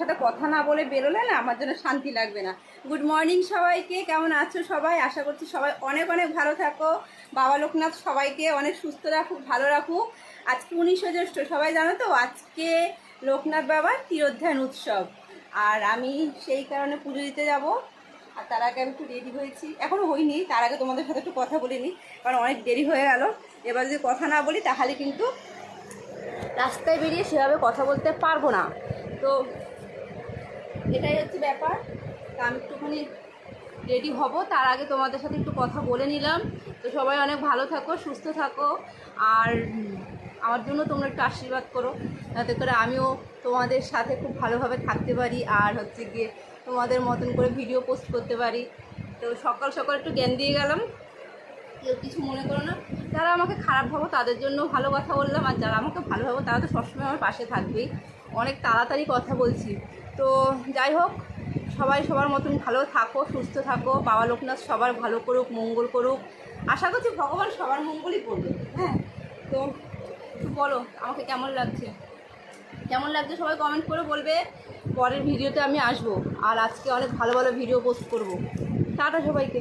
সাথে কথা না বলে বেরোলে না, আমার জন্য শান্তি লাগবে না। গুড মর্নিং সবাইকে, কেমন আছো সবাই? আশা করছি সবাই অনেক অনেক ভালো থাকো। বাবা লোকনাথ সবাইকে অনেক সুস্থ রাখুক, ভালো রাখুক। আজকে উনিশে জ্যৈষ্ঠ, সবাই জানো তো? আজকে লোকনাথ বাবার তিরোধ্যান উৎসব। আর আমি সেই কারণে পুজো দিতে যাব। আর তার আগে আমি একটু রেডি হয়েছি। এখনও হইনি তার আগে তোমাদের সাথে একটু কথা বলিনি কারণ অনেক দেরি হয়ে গেল। এবার যদি কথা না বলি, তাহলে কিন্তু রাস্তায় বেরিয়ে সেভাবে কথা বলতে পারব না। তো এটাই হচ্ছে ব্যাপার। তা আমি একটুখানি রেডি হব। তার আগে তোমাদের সাথে একটু কথা বলে নিলাম। তো সবাই অনেক ভালো থাকো, সুস্থ থাকো। আর আমার জন্য তোমরা একটু আশীর্বাদ করো। যাতে করে আমিও তোমাদের সাথে খুব ভালোভাবে থাকতে পারি আর হচ্ছে গিয়ে তোমাদের মতন করে ভিডিও পোস্ট করতে পারি। তো সকাল সকাল একটু জ্ঞান দিয়ে গেলাম। কেউ কিছু মনে করো না। যারা আমাকে খারাপ ভাবো, তাদের জন্য ভালো কথা বললাম। আর যারা আমাকে ভালো ভাবো, তারা তো সবসময় আমার পাশে থাকবেই। অনেক তাড়াতাড়ি কথা বলছি। তো যাই হোক, সবাই সবার মতন ভালো থাকো, সুস্থ থাকো, বাবা লোকনাথ সবার ভালো করুক, মঙ্গল করুক। আশা করছি ভগবান সবার মঙ্গলই করবে হ্যাঁ? তো বলো, আমাকে কেমন লাগছে? কেমন লাগছে সবাই কমেন্ট করে বলবে। পরের ভিডিওতে আমি আসব। আর আজকে অনেক ভালো ভালো ভিডিও পোস্ট করব। টাটা সবাইকে।